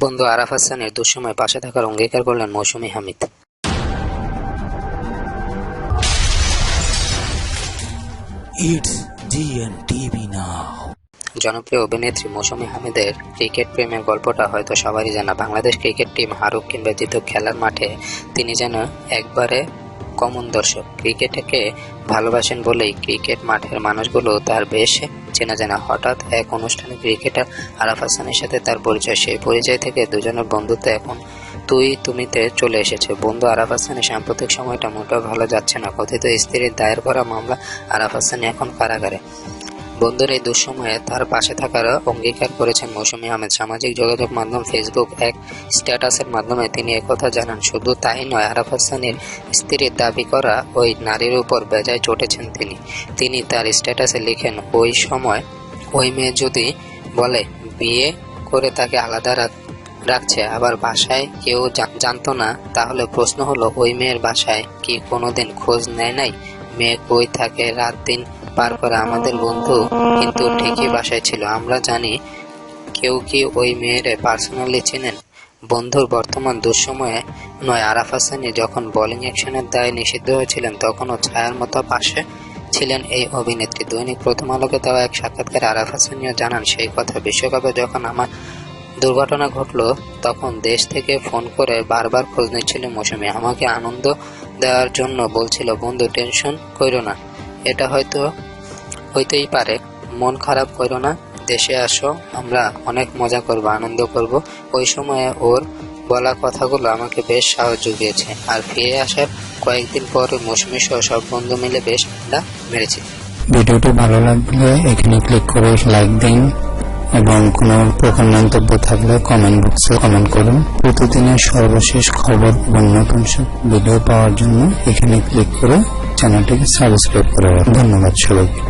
বন্ধু আরাফ হাসানের দুঃসময় পাশে থাকার অঙ্গীকার করলেন মৌসুমি হামিদ now. জনপ্রিয় অভিনেত্রী মৌসুমী হামিদের ক্রিকেট প্রেমের গল্পটা হয়তো সবারই জানা বাংলাদেশ ক্রিকেট টিম হারুক কিংবা জিতুক খেলার মাঠে তিনি যেন একবারে কমন দর্শক। ক্রিকেটকে ভালোবাসেন বলেই ক্রিকেট মাঠের মানুষগুলো তার বেশ চেনা জানা হঠাৎ এক অনুষ্ঠানে ক্রিকেটার আরাফ হাসানের সাথে তার পরিচয়। সেই পরিচয় থেকে দুজনের বন্ধুত্ব এখন তুই তুমিতে চলে এসেছে। বন্ধু আরাফ হাসানের সাম্প্রতিক সময়টা মোটেও ভালো যাচ্ছে না। কথিত স্ত্রীর দায়ের করা মামলা আরাফ হাসান এখন কারাগারে। বন্ধুর এই দুঃসময়ে তার পাশে থাকার অঙ্গীকার করেছেন মৌসুমী আহমেদ। সামাজিক যোগাযোগ মাধ্যম ফেসবুক এক স্ট্যাটাসের মাধ্যমে তিনি একথা জানান, শুধু তাই নয় আরাফ হাসানের স্ত্রীর দাবি করা ওই নারীর উপর বেজায় চটেছেন তিনি। তিনি তার স্ট্যাটাসে লিখেন, ওই সময় ওই মেয়ে যদি বলে বিয়ে করে তাকে আলাদা রাখ রাখছে, আবার বাসায় কেউ জানতো না, তাহলে প্রশ্ন হলো, ওই মেয়ের বাসায় কি কোনোদিন খোঁজ নেয় নাই? মেয়ে কই থাকে? রাত দিন পার করে আমাদের বন্ধু, কিন্তু ঠিকই বাসায় ছিল। আমরা জানি কেউ কি ওই মেয়ের পার্সোনালি চেনেন? বন্ধুর বর্তমান দুঃসময়ে নয় আরাফ হাসানি যখন বোলিং অ্যাকশনের দায়ে নিষিদ্ধ হয়েছিলেন, তখনও ছায়ার মতো পাশে ছিলেন এই অভিনেত্রী। দৈনিক প্রথম আলোকে দেওয়া এক সাক্ষাৎকারে আরাফ হাসানিও জানান, সেই কথা বিশ্বকাপে যখন আমার দুর্ঘটনা ঘটলো, তখন দেশ থেকে ফোন করে বারবার খোঁজ নিচ্ছিল মৌসুমী। আমাকে আনন্দ দেওয়ার জন্য বলছিল, বন্ধু, টেনশন কইরো না। এটা হয়তো হইতেই পারে। মন খারাপ করো না, দেশে আসো, আমরা অনেক মজা করব, আনন্দ করব। ওই সময়ে ওর বলা কথাগুলো আমাকে বেশ সাহস জুগিয়েছে আর ফিরে আসার কয়েকদিন পরে মৌসুমী সহ সব বন্ধু মিলে বেশ আড্ডা মেরেছি। ভিডিওটি ভালো লাগলে এখানে ক্লিক করে লাইক দিন এবং কোনো প্রকার মন্তব্য থাকলে কমেন্ট বক্সে কমেন্ট করুন। প্রতিদিনের সর্বশেষ খবর এবং নতুন ভিডিও পাওয়ার জন্য এখানে ক্লিক করে চ্যানেলটিকে সাবস্ক্রাইব করে ধন্যবাদ সবাইকে।